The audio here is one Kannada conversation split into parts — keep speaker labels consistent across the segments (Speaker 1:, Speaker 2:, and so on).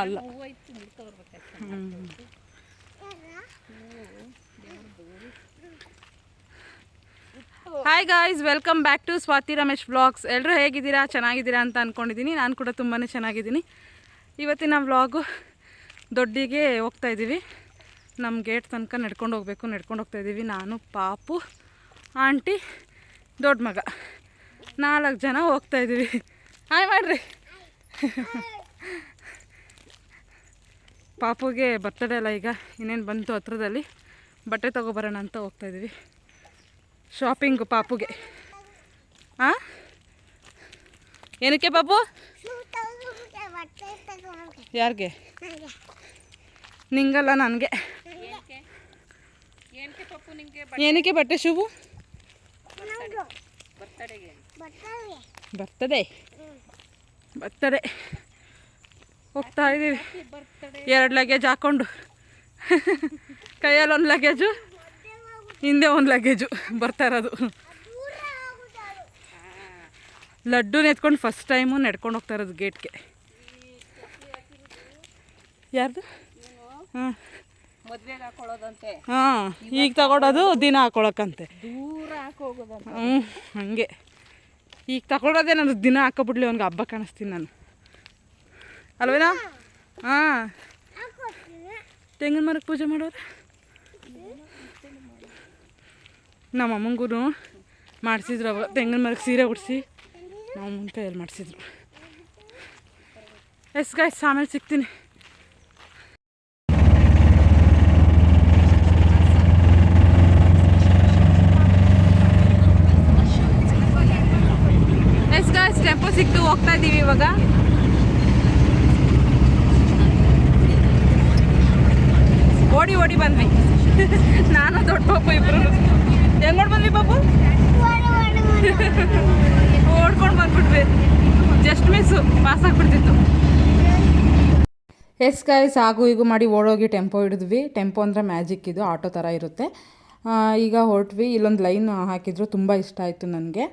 Speaker 1: ಅಲ್ಲ. Hi guys welcome back to Swathi Ramesh vlogs ಎಲ್ಲರೂ ಹೇಗಿದ್ದೀರಾ? ಚೆನ್ನಾಗಿದ್ದೀರಾ ಅಂತ ಅಂದ್ಕೊಂಡಿದ್ದೀನಿ ನಾನು ಕೂಡ ತುಂಬಾ ಚೆನ್ನಾಗಿದ್ದೀನಿ. ಇವತ್ತಿನ ವ್ಲಾಗು ದೊಡ್ಡಿಗೆ ಹೋಗ್ತಾ ಇದ್ದೀವಿ. ನಮ್ಮ ಗೇಟ್ ತನಕ ನಡ್ಕೊಂಡು ಹೋಗಬೇಕು. ನಡ್ಕೊಂಡು ಹೋಗ್ತಾ ಇದ್ದೀವಿ. ನಾನು, ಪಾಪು, ಆಂಟಿ, ದೊಡ್ಡ ಮಗ. ನಾಲ್ಕು ಜನ ಹೋಗ್ತಾ ಇದ್ದೀವಿ. ಹಾಯ್ ಮಾಡ್ರಿ. ಪಾಪುಗೆ ಬರ್ತಡೇ ಅಲ್ಲ ಈಗ ಇನ್ನೇನು ಬಂತು ಹತ್ರದಲ್ಲಿ. ಬಟ್ಟೆ ತೊಗೊಬರೋಣ ಅಂತ ಹೋಗ್ತಾಯಿದ್ದೀವಿ ಶಾಪಿಂಗು ಪಾಪುಗೆ. ಹಾಂ ಏನಕ್ಕೆ ಪಾಪು ಯಾರಿಗೆ? ನಿಂಗಲ್ಲ ನನಗೆ. ಏನಕ್ಕೆ ಬಟ್ಟೆ ಶೂವು? ಬರ್ತದೆ ಬರ್ತದೆ ಹೋಗ್ತಾ ಇದ್ದೀವಿ. ಎರಡು ಲಗೇಜ್ ಹಾಕ್ಕೊಂಡು ಕೈಯಲ್ಲಿ ಒಂದು ಲಗೇಜು ಹಿಂದೆ ಒಂದು ಲಗೇಜು ಬರ್ತಾ ಇರೋದು. ಲಡ್ಡು ಎತ್ಕೊಂಡು ಫಸ್ಟ್ ಟೈಮು ನಡ್ಕೊಂಡು ಹೋಗ್ತಾ ಇರೋದು ಗೇಟ್ಗೆ ಯಾರ್ದು? ಹಾಂ. ಹಾಂ ಈಗ ತಗೊಳೋದು ದಿನ
Speaker 2: ಹಾಕೊಳಕಂತೆ
Speaker 1: ಹ್ಞೂ ಹಂಗೆ. ಈಗ ತಗೊಳೋದೇ ನಾನು ದಿನ ಹಾಕೋಬಿಡ್ಲಿ ಅವ್ನಿಗೆ ಹಬ್ಬ ಕಾಣಿಸ್ತೀನಿ ನಾನು. ಅಲ್ವೇನಾ? ಹಾಂ. ತೆಂಗಿನ ಮರಕ್ಕೆ ಪೂಜೆ ಮಾಡೋರು? ನಮ್ಮ ಅಮ್ಮಂಗೂ ಮಾಡಿಸಿದ್ರು ಅವಾಗ ತೆಂಗಿನ ಮರಕ್ಕೆ ಸೀರೆ ಉಡಿಸಿ. ನಮ್ಮ ಅಮ್ಮನ ಕೈಯಲ್ಲಿ ಮಾಡಿಸಿದ್ರು. ಎಸ್ ಗಾಯ್ಸ್ ಆಮೇಲೆ ಸಿಗ್ತೀನಿ. ಎಸ್ ಗಾಯ್ಸ್ ಟೆಂಪೋ ಸಿಕ್ತು ಹೋಗ್ತಾ ಇದ್ದೀವಿ ಇವಾಗ. ಓಡಿ ಓಡಿ ಬಂದ್ವಿ. ನಾನು ದೊಡ್ಡ ಪಾಪು ಇಬ್ರು. ಹೆಂಗೋಡ್ ಬಂದ್ವಿ ಪಾಪು? ಓಡ್ಕೊಂಡು ಬಂದ್ಬಿಟ್ವಿ. ಜಸ್ಟ್ ಮಿಸ್ಸು, ಪಾಸ್ ಆಗ್ಬಿಡ್ತಿತ್ತು. ಎಸ್ ಗಾಯ್ಸ್ ಆಗು ಈಗ ಮಾಡಿ ಓಡೋಗಿ ಟೆಂಪೋ ಹಿಡಿದ್ವಿ. ಟೆಂಪೋ ಅಂದರೆ ಮ್ಯಾಜಿಕ್ ಇದು, ಆಟೋ ಥರ ಇರುತ್ತೆ. ಈಗ ಹೊರಟ್ವಿ. ಇಲ್ಲೊಂದು ಲೈನ್ ಹಾಕಿದ್ರು, ತುಂಬ ಇಷ್ಟ ಆಯಿತು ನನಗೆ.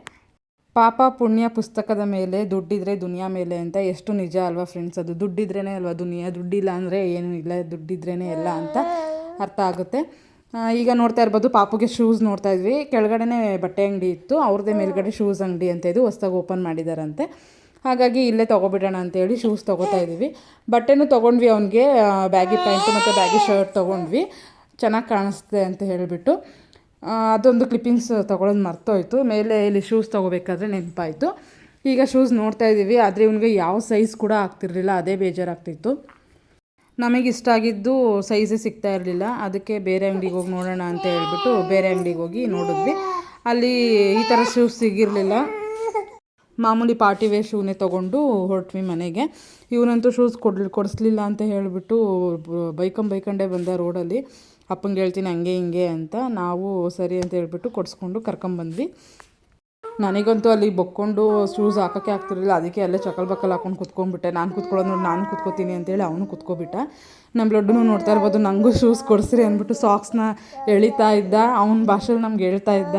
Speaker 1: ಪಾಪ ಪುಣ್ಯ ಪುಸ್ತಕದ ಮೇಲೆ ದುಡ್ಡಿದ್ರೆ ದುನಿಯಾ ಮೇಲೆ ಅಂತ ಎಷ್ಟು ನಿಜ ಅಲ್ವಾ ಫ್ರೆಂಡ್ಸ್ ಅದು. ದುಡ್ಡಿದ್ರೇ ಅಲ್ವಾ ದುನಿಯಾ? ದುಡ್ಡಿಲ್ಲ ಅಂದರೆ ಏನೂ ಇಲ್ಲ ದುಡ್ಡಿದ್ರೇ ಎಲ್ಲ ಅಂತ ಅರ್ಥ ಆಗುತ್ತೆ. ಈಗ ನೋಡ್ತಾ ಇರ್ಬೋದು ಪಾಪುಗೆ ಶೂಸ್ ನೋಡ್ತಾ ಇದ್ವಿ. ಕೆಳಗಡೆನೇ ಬಟ್ಟೆ ಅಂಗಡಿ ಇತ್ತು. ಅವ್ರದೇ ಮೇಲ್ಗಡೆ ಶೂಸ್ ಅಂಗಡಿ ಅಂತ ಇದು ಹೊಸ್ದಾಗಿ ಓಪನ್ ಮಾಡಿದಾರಂತೆ. ಹಾಗಾಗಿ ಇಲ್ಲೇ ತೊಗೊಬಿಡೋಣ ಅಂತೇಳಿ ಶೂಸ್ ತೊಗೋತಾ ಇದ್ದೀವಿ. ಬಟ್ಟೆನೂ ತೊಗೊಂಡ್ವಿ ಅವನಿಗೆ ಬ್ಯಾಗಿ ಪ್ಯಾಂಟು ಮತ್ತು ಬ್ಯಾಗಿ ಶರ್ಟ್ ತೊಗೊಂಡ್ವಿ. ಚೆನ್ನಾಗಿ ಕಾಣಿಸ್ತೆ ಅಂತ ಹೇಳಿಬಿಟ್ಟು. ಅದೊಂದು ಕ್ಲಿಪ್ಪಿಂಗ್ಸ್ ತೊಗೊಳೋದು ಮರ್ತೋಯ್ತು. ಮೇಲೆ ಇಲ್ಲಿ ಶೂಸ್ ತೊಗೋಬೇಕಾದ್ರೆ ನೆನಪಾಯಿತು. ಈಗ ಶೂಸ್ ನೋಡ್ತಾ ಇದ್ದೀವಿ ಆದರೆ ಇವನಿಗೆ ಯಾವ ಸೈಜ್ ಕೂಡ ಆಗ್ತಿರಲಿಲ್ಲ. ಅದೇ ಬೇಜಾರಾಗ್ತಿತ್ತು. ನಮಗೆ ಇಷ್ಟ ಆಗಿದ್ದು ಸೈಜೇ ಸಿಗ್ತಾ ಇರಲಿಲ್ಲ. ಅದಕ್ಕೆ ಬೇರೆ ಅಂಗಡಿಗೆ ಹೋಗಿ ನೋಡೋಣ ಅಂತ ಹೇಳ್ಬಿಟ್ಟು ಬೇರೆ ಅಂಗಡಿಗೆ ಹೋಗಿ ನೋಡಿದ್ವಿ. ಅಲ್ಲಿ ಈ ಥರ ಶೂಸ್ ಸಿಗಿರಲಿಲ್ಲ. ಮಾಮೂಲಿ ಪಾರ್ಟಿ ವೇರ್ ಶೂನೇ ತೊಗೊಂಡು ಹೊರಟ್ವಿ ಮನೆಗೆ. ಇವನಂತೂ ಶೂಸ್ ಕೊಡ್, ಕೊಡಿಸ್ಲಿಲ್ಲ ಅಂತ ಹೇಳಿಬಿಟ್ಟು ಬೈಕಂಬೈಕಂಡೇ ಬಂದ ರೋಡಲ್ಲಿ ಅಪ್ಪಂಗೆ ಹೇಳ್ತೀನಿ ಹಂಗೆ ಹಿಂಗೆ ಅಂತ ನಾವು ಸರಿ ಅಂತ ಹೇಳ್ಬಿಟ್ಟು ಕೊಡಿಸ್ಕೊಂಡು ಕರ್ಕೊಂಬಂದ್ವಿ ನನಗಂತೂ ಅಲ್ಲಿ ಬೊಕ್ಕೊಂಡು ಶೂಸ್ ಹಾಕೋಕ್ಕೆ ಆಗ್ತಿರಲಿಲ್ಲ. ಅದಕ್ಕೆ ಅಲ್ಲೇ ಚಕಲ್ ಬಕ್ಕಲ್ ಹಾಕೊಂಡು ಕುತ್ಕೊಂಡ್ಬಿಟ್ಟೆ. ನಾನು ಕುತ್ಕೊಳ್ಳೋದು ನೋಡಿ ನಾನು ಕುತ್ಕೋತೀನಿ ಅಂತೇಳಿ ಅವನು ಕುತ್ಕೊಬಿಟ್ಟ. ನಮ್ಮ ಲಡ್ಡುನು ನೋಡ್ತಾ ಇರ್ಬೋದು ನನಗೂ ಶೂಸ್ ಕೊಡಿಸ್ರಿ ಅಂದ್ಬಿಟ್ಟು ಸಾಕ್ಸ್ನ ಎಳಿತಾ ಇದ್ದ. ಅವನ ಭಾಷೆಲಿ ನಮ್ಗೆ ಹೇಳ್ತಾ ಇದ್ದ.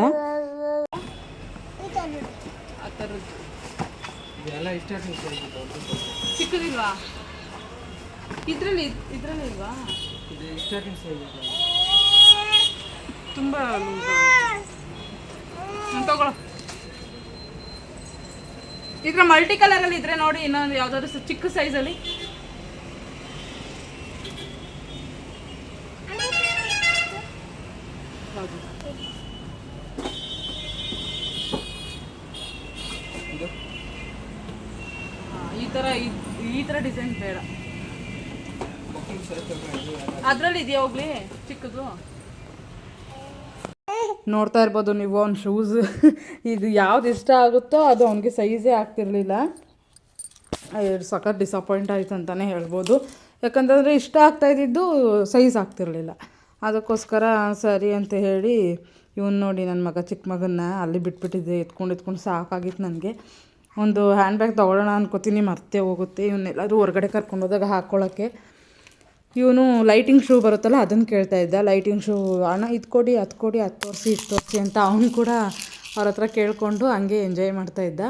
Speaker 1: ಚಿಕ್ಕದಿಲ್ವಾ? ಇದ್ರಲ್ಲಿ ಇದ್ರಲ್ಲಿ ಇಲ್ವಾ? ತುಂಬ ತಗೊಳ್ಳೋ. ಇದ್ರ ಮಲ್ಟಿ ಕಲರಲ್ಲಿ ಇದ್ರೆ ನೋಡಿ ಇನ್ನೊಂದು ಯಾವ್ದಾದ್ರು ಚಿಕ್ಕ ಸೈಜಲ್ಲಿ ಅಲ್ಲಿ. ಈ ಥರ ಈ- ಈ ಥರ ಡಿಸೈನ್ ಬೇಡ. ಅದರಲ್ಲಿ ಇದೆಯಾ ಚಿಕ್ಕದು? ನೋಡ್ತಾ ಇರ್ಬೋದು ನೀವು ಅವ್ನ ಶೂಸ್ ಇದು ಯಾವ್ದು ಇಷ್ಟ ಆಗುತ್ತೋ ಅದು ಅವನಿಗೆ ಸೈಜೇ ಆಗ್ತಿರ್ಲಿಲ್ಲ. ಸಖತ್ ಡಿಸಪಾಯಿಂಟ್ ಆಯ್ತು ಅಂತಲೇ ಹೇಳ್ಬೋದು. ಯಾಕಂತಂದರೆ ಇಷ್ಟ ಆಗ್ತಾ ಇದ್ದಿದ್ದು ಸೈಜ್ ಆಗ್ತಿರ್ಲಿಲ್ಲ. ಅದಕ್ಕೋಸ್ಕರ, ಸರಿ ಅಂತ ಹೇಳಿ ಇವನು ನೋಡಿ ನನ್ನ ಮಗ ಚಿಕ್ಕ ಮಗನ್ನ ಅಲ್ಲಿ ಬಿಟ್ಬಿಟ್ಟಿದ್ದೆ, ಎತ್ಕೊಂಡು ಎತ್ಕೊಂಡು ಸಾಕಾಗಿತ್ತು ನನಗೆ. ಒಂದು ಹ್ಯಾಂಡ್ ಬ್ಯಾಗ್ ತೊಗೊಳ್ಳೋಣ ಅನ್ಕೋತೀನಿ, ಮರ್ತೇ ಹೋಗುತ್ತೆ. ಇವನ್ನೆಲ್ಲರೂ ಹೊರಗಡೆ ಕರ್ಕೊಂಡು ಹೋದಾಗ ಹಾಕ್ಕೊಳ್ಳೋಕ್ಕೆ ಇವನು ಲೈಟಿಂಗ್ ಶೂ ಬರುತ್ತಲ್ಲ ಅದನ್ನು ಕೇಳ್ತಾ ಇದ್ದ. ಲೈಟಿಂಗ್ ಶೂ ಅಣ್ಣ ಇದು ಕೊಡಿ ಅದು ಕೊಡಿ ಅದು ತೋರಿಸಿ ಇದು ತೋರಿಸಿ ಅಂತ ಅವನು ಕೂಡ ಅವ್ರ ಹತ್ರ ಕೇಳಿಕೊಂಡು ಹಂಗೆ ಎಂಜಾಯ್ ಮಾಡ್ತಾ ಇದ್ದ.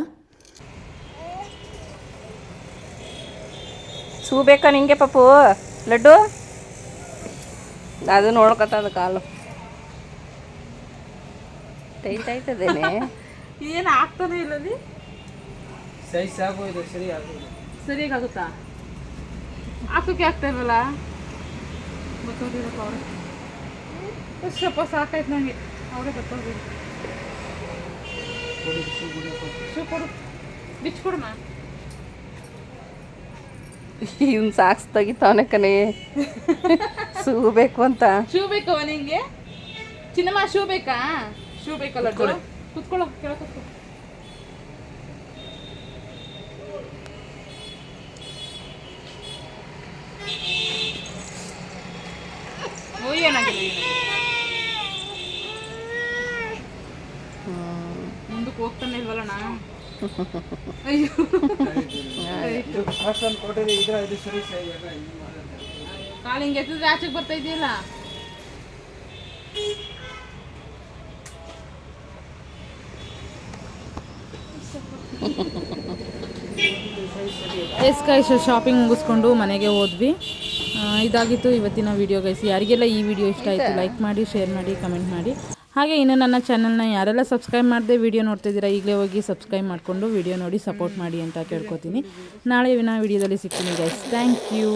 Speaker 2: ಶೂ ಬೇಕಾ ನಿಂಗೆ ಪಾಪು ಲಡ್ಡು? ಅದು ನೋಡ್ಕೊತದ ಕಾಲು. ಟೈಟ್ ಆಯ್ತದೇನೆ.
Speaker 1: ಏನು ಆಗ್ತಾನೆ ಇಲ್ಲ
Speaker 3: ಸೈಜ್ ಸರಿಯಾಗಿ ಸರಿ ಆಗೋದು
Speaker 1: ಸರಿಯಾಗುತ್ತಾ ಹಾಕೋಕೆ ಆಗ್ತಾ ಇಲ್ವಲ್ಲ? ಗೊತ್ತೋದಿರಪ್ಪ ಅವ್ರೆ. ಸ್ವಲ್ಪ ಸಾಕಾಯ್ತು ನನಗೆ ಅವರೇ ಗೊತ್ತೋದಿಲ್ಲ ಶೂ ಕೊಡು ಬಿಚ್ಚು ಕೊಡಮ್ಮ
Speaker 2: ಇವ್ನು ಸಾಕ್ಸ್ ತೆಗಿತಾವನೆ ಕಣೆ. ಶೂ ಬೇಕು ಅಂತ.
Speaker 1: ಶೂ ಬೇಕವ ನಿಂಗೆ? ಚಿನ್ನಮ್ಮ ಶೂ ಬೇಕಾ? ಶೂ ಬೇಕಲ್ಲ ಕುತ್ಕೊಳ್ಳೋ. ಕೇಳ ಕುತ್ಕೊ. ಏನಾಗಿಲ್ಲ. ಮುಂದಕ್ಕೆ ಹೋಗ್ತಾನೆ ಇಲ್ವಲ್ಲಣ್ಣ ಅಯ್ಯೋ. ಕಾಲು ಹಿಂಗೆ ಎತ್ತಿದ್ರೆ ಆಚೆಗೆ ಬರ್ತಾ ಇದೆಯಲ್ಲ? ಎಸ್ ಗೈಸ್ ಶಾಪಿಂಗ್ ಮುಗಿಸ್ಕೊಂಡು ಮನೆಗೆ ಹೋದ್ವಿ. ಇದಾಗಿತ್ತು ಇವತ್ತಿನ ವಿಡಿಯೋ ಗೈಸ್ ಯಾರಿಗೆಲ್ಲ ಈ ವಿಡಿಯೋ ಇಷ್ಟ ಆಯಿತು ಲೈಕ್ ಮಾಡಿ ಶೇರ್ ಮಾಡಿ ಕಮೆಂಟ್ ಮಾಡಿ. ಹಾಗೆ ಇನ್ನು ನನ್ನ ಚಾನಲ್ನ ಯಾರೆಲ್ಲ ಸಬ್ಸ್ಕ್ರೈಬ್ ಮಾಡದೆ ವಿಡಿಯೋ ನೋಡ್ತಿದ್ದೀರಾ ಈಗಲೇ ಹೋಗಿ ಸಬ್ಸ್ಕ್ರೈಬ್ ಮಾಡಿಕೊಂಡು ವಿಡಿಯೋ ನೋಡಿ ಸಪೋರ್ಟ್ ಮಾಡಿ ಅಂತ ಕೇಳ್ಕೊತೀನಿ. ನಾಳೆ ವಿನ ವಿಡಿಯೋದಲ್ಲಿ ಸಿಗ್ತೀನಿ ಗೈಸ್ ಥ್ಯಾಂಕ್ ಯು